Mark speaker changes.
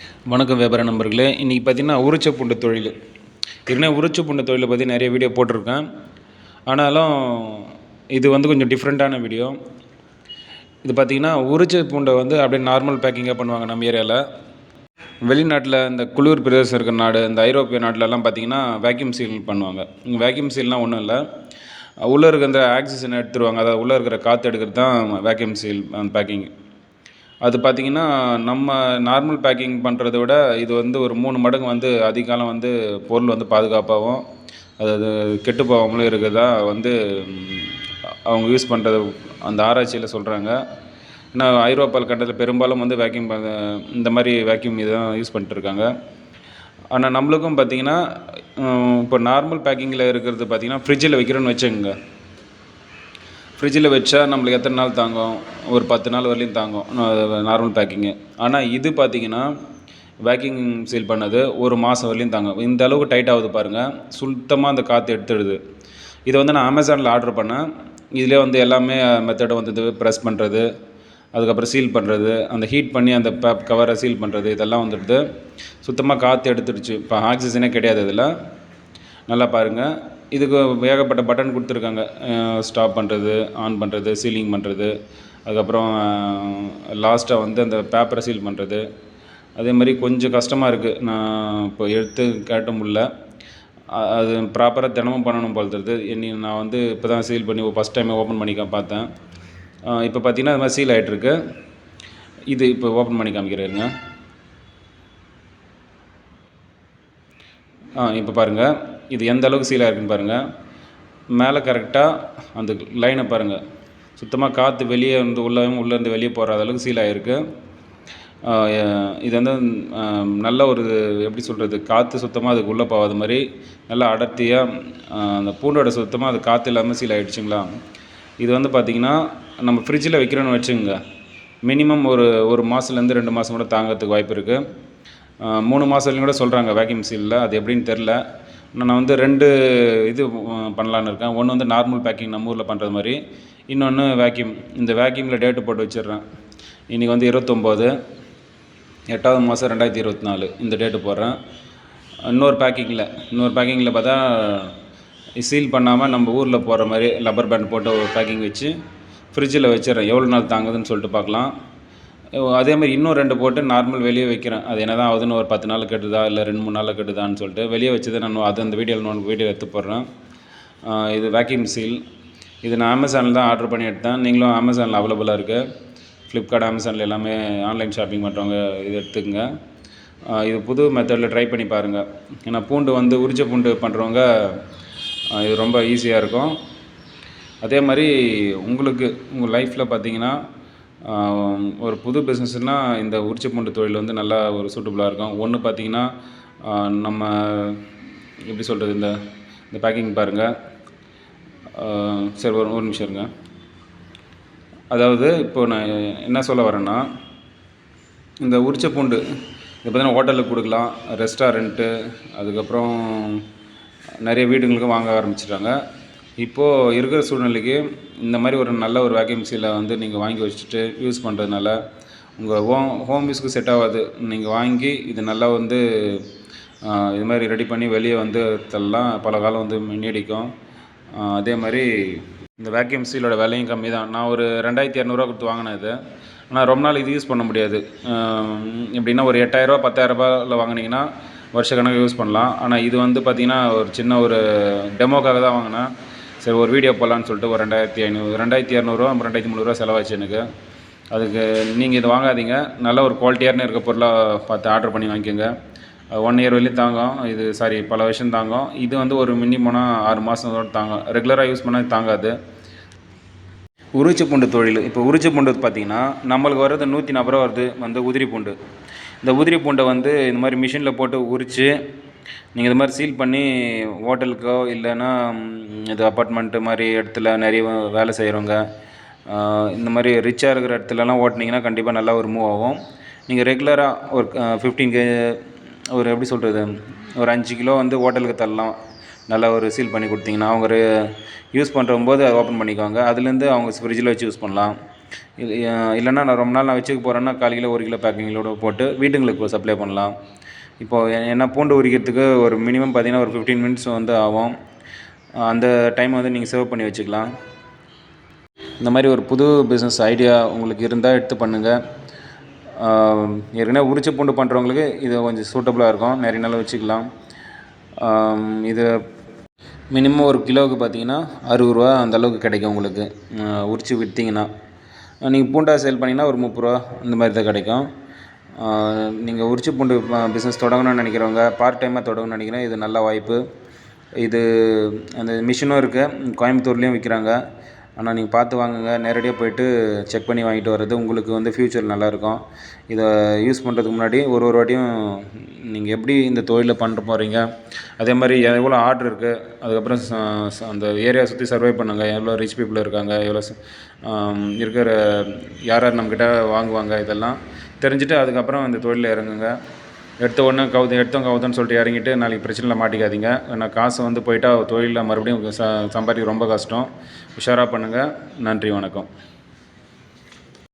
Speaker 1: வணக்கம் வியாபார நண்பர்களே. இன்றைக்கி பார்த்தீங்கன்னா உரிச்ச பூண்டு தொழில். ஏற்கனவே உரிச்ச பூண்டு தொழிலை பற்றி நிறைய வீடியோ போட்டிருக்கேன். ஆனாலும் இது வந்து கொஞ்சம் டிஃப்ரெண்ட்டான வீடியோ இது பார்த்திங்கன்னா உரிச்ச பூண்டை வந்து அப்படியே நார்மல் பேக்கிங்காக பண்ணுவாங்க நம்ம ஏரியாவில் வெளிநாட்டில் இந்த குளிர் பிரதேசம் இருக்கிற நாடு இந்த ஐரோப்பிய நாட்டிலலாம் பார்த்திங்கன்னா வேக்யூம் சீல் பண்ணுவாங்க. இங்கே வேக்யூம் சீல்லாம் ஒன்றும் இல்லை. உள்ளே இருக்கிற அந்த ஆக்சிஜனை எடுத்துருவாங்க. அதாவது உள்ளே இருக்கிற காற்று எடுக்கிறது தான் வேக்யூம் சீல் பேக்கிங் அது பார்த்திங்கன்னா நம்ம நார்மல் பேக்கிங் பண்ணுறத விட இது வந்து ஒரு மூணு மடங்கு வந்து அதிக காலம் வந்து பொருள் வந்து பாதுகாப்பாகவும் அதாவது கெட்டு போகாமலும் இருக்கிறதா வந்து அவங்க யூஸ் பண்ணுறது அந்த ஆராய்ச்சியில் சொல்கிறாங்க ஏன்னா ஐரோப்பால் கண்டத்தில் பெரும்பாலும் வந்து வேக்யூம் இந்த மாதிரி வேக்யூம் இதுதான் யூஸ் பண்ணிட்டுருக்காங்க ஆனால் நம்மளுக்கும் பார்த்தீங்கன்னா இப்போ நார்மல் பேக்கிங்கில் இருக்கிறது பார்த்தீங்கன்னா ஃப்ரிட்ஜில் வைக்கிறோன்னு வச்சுக்கோங்க. ஃப்ரிட்ஜில் வச்சா நம்மளுக்கு எத்தனை நாள் தாங்கும்? ஒரு பத்து நாள் வரலையும் தாங்கும். நார்மல் பேக்கிங்கு ஆனால் இது பார்த்தீங்கன்னா வேக்கிங் சீல் பண்ணது ஒரு மாதம் வரலையும் தாங்கும். இந்த அளவுக்கு டைட் ஆகுது பாருங்கள் சுத்தமாக அந்த காற்று எடுத்துடுது. இதை வந்து நான் அமேசானில் ஆர்டர் பண்ணேன். இதிலே வந்து எல்லாமே மெத்தடு வந்து ப்ரெஸ் பண்ணுறது அதுக்கப்புறம் சீல் பண்ணுறது அந்த ஹீட் பண்ணி அந்த பேப் கவரை சீல் பண்ணுறது இதெல்லாம் வந்துடுது. சுத்தமாக காற்று எடுத்துடுச்சு. இப்போ ஆக்சிஜனே கிடையாது இதில். நல்லா பாருங்கள் இதுக்கு ஏகப்பட்ட பட்டன் கொடுத்துருக்காங்க. ஸ்டாப் பண்ணுறது ஆன் பண்ணுறது சீலிங் பண்ணுறது அதுக்கப்புறம் லாஸ்ட்டாக வந்து அந்த பேப்பரை சீல் பண்ணுறது அதே மாதிரி கொஞ்சம் கஷ்டமாக இருக்குது நான் இப்போ எடுத்து கேட்ட முடில அது ப்ராப்பராக தினமும் பண்ணணும் போல் தெரியுது. இனி நான் வந்து இப்போ தான் சீல் பண்ணி ஃபஸ்ட் டைமே ஓப்பன் பண்ணி பார்த்தேன். இப்போ பார்த்தீங்கன்னா அது மாதிரி சீல் ஆகிட்டுருக்கு இது இப்போ ஓப்பன் பண்ணி காமிக்கிறேங்க ஆ இப்போ பாருங்கள் இது எந்த அளவுக்கு சீலாக இருக்குன்னு பாருங்கள் மேலே கரெக்டாக அந்த லைனை பாருங்கள் சுத்தமாக காற்று வெளியே வந்து உள்ளேயும் உள்ளேருந்து வெளியே போகிற அளவுக்கு சீலாக இருக்குது இது வந்து நல்ல ஒரு எப்படி சொல்கிறது காற்று சுத்தமாக அதுக்கு உள்ளே போகாத மாதிரி நல்லா அடர்த்தியாக அந்த பூண்டோட சுத்தமாக அது காற்று இல்லாமல் சீல் ஆகிடுச்சுங்களா இது வந்து பார்த்திங்கன்னா நம்ம ஃப்ரிட்ஜில் வைக்கிறோன்னு வச்சுங்க மினிமம் ஒரு ஒரு மாதத்துலேருந்து ரெண்டு மாதம் கூட தாங்கிறதுக்கு வாய்ப்பு இருக்குது மூணு மாதத்துலேயும் கூட சொல்கிறாங்க வேக்யூம் சீலில் அது எப்படின்னு தெரில நான் வந்து ரெண்டு இது பண்ணலான்னு இருக்கேன். ஒன்று வந்து நார்மல் பேக்கிங் நம்ம ஊரில் பண்ணுறது மாதிரி இன்னொன்று வேக்யூம் இந்த வேக்யூமில் டேட்டு போட்டு வச்சிடுறேன். இன்றைக்கி வந்து இருபத்தொம்போது எட்டாவது மாதம் ரெண்டாயிரத்தி இருபத்தி நாலு. இந்த டேட்டு போடுறேன். இன்னொரு பேக்கிங்கில் இன்னொரு பேக்கிங்கில் பார்த்தா சீல் பண்ணாமல் நம்ம ஊரில் போடுற மாதிரி லப்பர் பேண்ட் போட்டு ஒரு பேக்கிங் வச்சு ஃப்ரிட்ஜில் வச்சிடுறேன். எவ்வளோ நாள் தாங்குதுன்னு சொல்லிட்டு பார்க்கலாம். அதே மாதிரி இன்னும் ரெண்டு போட்டு நார்மல் வெளியே வைக்கிறேன். அது என்ன தான் ஆகுதுன்னு ஒரு பத்து நாள் கெட்டுதா இல்லை ரெண்டு மூணு நாளில் கெட்டுதான்னு சொல்லிட்டு வெளியே வச்சதை நான் அது அந்த வீடியோவில் நான் வீடியோ எடுத்து போடுறேன். இது வேக்யூம் சீல் இது நான் அமேசானில் தான் ஆர்டர் பண்ணி எடுத்தேன். நீங்களும் அமேசானில் அவைலபிளாக இருக்குது ஃப்ளிப்கார்ட் அமேசானில் எல்லாமே ஆன்லைன் ஷாப்பிங் பண்ணுறவங்க இது எடுத்துக்கங்க. இது புது மெத்தடில் ட்ரை பண்ணி பாருங்கள் ஏன்னா பூண்டு வந்து உரிச்ச பூண்டு பண்ணுறவங்க இது ரொம்ப ஈஸியாக இருக்கும். அதே மாதிரி உங்களுக்கு உங்கள் லைஃப்பில் பார்த்தீங்கன்னா ஒரு புது பிஸ்னஸ்னால் இந்த உரிச்ச பூண்டு தொழில் வந்து நல்லா ஒரு சூட்டபுளாக இருக்கும். ஒன்று பார்த்தீங்கன்னா நம்ம எப்படி சொல்கிறது இந்த இந்த பேக்கிங் பாருங்கள் சரி ஒரு ஒரு நிமிஷம் இருங்க. அதாவது இப்போ நான் என்ன சொல்ல வரேன்னா இந்த உரிச்ச பூண்டு இது பார்த்தீங்கன்னா ஹோட்டலுக்கு கொடுக்கலாம் ரெஸ்டாரண்ட்டு அதுக்கப்புறம் நிறைய வீடுங்களுக்கு வாங்க ஆரம்பிச்சிட்டாங்க. இப்போது இருக்கிற சூழ்நிலைக்கு இந்த மாதிரி ஒரு நல்ல ஒரு வேக்கன்சியில் வந்து நீங்கள் வாங்கி வச்சுட்டு யூஸ் பண்ணுறதுனால உங்கள் ஹோம் ஹோம் யூஸ்க்கு செட் ஆகாது. நீங்கள் வாங்கி இது நல்லா வந்து இது மாதிரி ரெடி பண்ணி வெளியே வந்து தள்ளலாம் பல காலம் வந்து நீடிக்கும் அதே மாதிரி இந்த வேக்யூம் சீலோட விலையும் கம்மி தான். நான் ஒரு ரெண்டாயிரத்தி இரநூறுவா கொடுத்து வாங்கினேன் இது. ஆனால் ரொம்ப நாள் இது யூஸ் பண்ண முடியாது. எப்படின்னா ஒரு எட்டாயிரரூபா பத்தாயிரரூபாவில் வாங்கினீங்கன்னா வருஷ யூஸ் பண்ணலாம். ஆனால் இது வந்து பார்த்திங்கன்னா ஒரு சின்ன ஒரு டெமோக்காக தான் வாங்கினேன். சரி ஒரு வீடியோ போடலான்னு சொல்லிட்டு ஒரு ரெண்டாயிரத்தி ஐநூறு ரெண்டாயிரத்தி இரநூறுவா ரெண்டாயிரத்தி முந்நூறுரூவா செலவாச்சு எனக்கு. அதுக்கு நீங்கள் இது வாங்காதீங்க. நல்ல ஒரு குவாலிட்டியான இருக்க பொருளாக பார்த்து ஆர்டர் பண்ணி வாங்கிக்கோங்க. ஒன் இயர் வரையும் தாங்கும். இது சாரி பல வருஷம் தாங்கும். இது வந்து ஒரு மினிமம்னா ஆறு மாதம் தாங்கும். ரெகுலராக யூஸ் பண்ணால் தாங்காது. உரிச்சி பூண்டு தொழில். இப்போ உரிச்சி பூண்டு பார்த்தீங்கன்னா நம்மளுக்கு வர்றது நூற்றி நாற்பது ரூபா வருது வந்து உதிரி பூண்டு. இந்த உதிரி பூண்டை வந்து இந்த மாதிரி மிஷினில் போட்டு உரித்து நீங்கள் இது மாதிரி சீல் பண்ணி ஹோட்டலுக்கோ இல்லைன்னா இது அப்பார்ட்மெண்ட்டு மாதிரி இடத்துல நிறைய வேலை செய்கிறவங்க இந்த மாதிரி ரிச்சாக இருக்கிற இடத்துலலாம் ஓட்டினீங்கன்னா கண்டிப்பாக நல்லா ஒரு மூவ் ஆகும். நீங்கள் ரெகுலராக ஒரு ஃபிஃப்டீன் கே ஒரு எப்படி சொல்கிறது ஒரு அஞ்சு கிலோ வந்து ஹோட்டலுக்கு தரலாம். நல்லா ஒரு சீல் பண்ணி கொடுத்தீங்கன்னா அவங்க யூஸ் பண்ணுறம்போது அதை ஓப்பன் பண்ணிக்குவாங்க. அதுலேருந்து அவங்க ஃப்ரிட்ஜில் வச்சு யூஸ் பண்ணலாம். இல்லைன்னா நான் ரொம்ப நாள் நான் வச்சுக்க போகிறேன்னா கால் கிலோ ஒரு கிலோ பேக்கிங்களோட போட்டு வீட்டுங்களுக்கு சப்ளை பண்ணலாம். இப்போது ஏன்னா பூண்டு உரிக்கிறதுக்கு ஒரு மினிமம் பார்த்தீங்கன்னா ஒரு ஃபிஃப்டீன் மினிட்ஸ் வந்து ஆகும். அந்த டைம் வந்து நீங்கள் சேவ் பண்ணி வச்சுக்கலாம். இந்த மாதிரி ஒரு புது பிஸ்னஸ் ஐடியா உங்களுக்கு இருந்தால் எடுத்து பண்ணுங்கள் ஏற்கனவே உரிச்ச பூண்டு பண்ணுறவங்களுக்கு இது கொஞ்சம் சூட்டபுளாக இருக்கும். நிறைய நாள் வச்சுக்கலாம். இது மினிமம் ஒரு கிலோவுக்கு பார்த்தீங்கன்னா அறுபது ரூபா அந்தளவுக்கு கிடைக்கும் உங்களுக்கு. உரித்து விற்றீங்கன்னா நீங்கள் பூண்டா சேல் பண்ணிங்கன்னா ஒரு முப்பது ரூபா இந்த மாதிரி தான் கிடைக்கும். நீங்கள் உரிச்சு பூண்டு பிஸ்னஸ் தொடங்கணும்னு நினைக்கிறவங்க பார்ட் டைமாக தொடங்கணும்னு நினைக்கிறேன். இது நல்ல வாய்ப்பு. இது அந்த மிஷினும் இருக்குது கோயம்புத்தூர்லேயும் விற்கிறாங்க ஆனால் நீங்கள் பார்த்து வாங்குங்க. நேரடியாக போயிட்டு செக் பண்ணி வாங்கிட்டு வர்றது உங்களுக்கு வந்து ஃப்யூச்சர் நல்லாயிருக்கும். இதை யூஸ் பண்ணுறதுக்கு முன்னாடி ஒரு ஒரு வாட்டியும் நீங்கள் எப்படி இந்த தொழிலை பண்ணுற போகிறீங்க அதே மாதிரி எவ்வளோ ஆர்டர் இருக்குது அதுக்கப்புறம் ச- அந்த ஏரியா சுற்றி சர்வே பண்ணுங்கள் எவ்வளோ ரிச் பீப்புள் இருக்காங்க? எவ்வளோ இருக்கிற யார் யார் நம்மக்கிட்ட வாங்குவாங்க இதெல்லாம். தெரிஞ்சுட்டு அதுக்கப்புறம் அந்த தொழிலில் இறங்குங்க. எடுத்த உடனே கவுது எடுத்தோம் கவுதுன்னு சொல்லிட்டு இறங்கிட்டு நாளைக்கு பிரச்சனையில் மாட்டிக்காதீங்க. ஏன்னா காசு வந்து போயிட்டா தொழிலில் மறுபடியும் ச சம்பாதிக்க ரொம்ப கஷ்டம். உஷாராக பண்ணுங்கள் நன்றி வணக்கம்.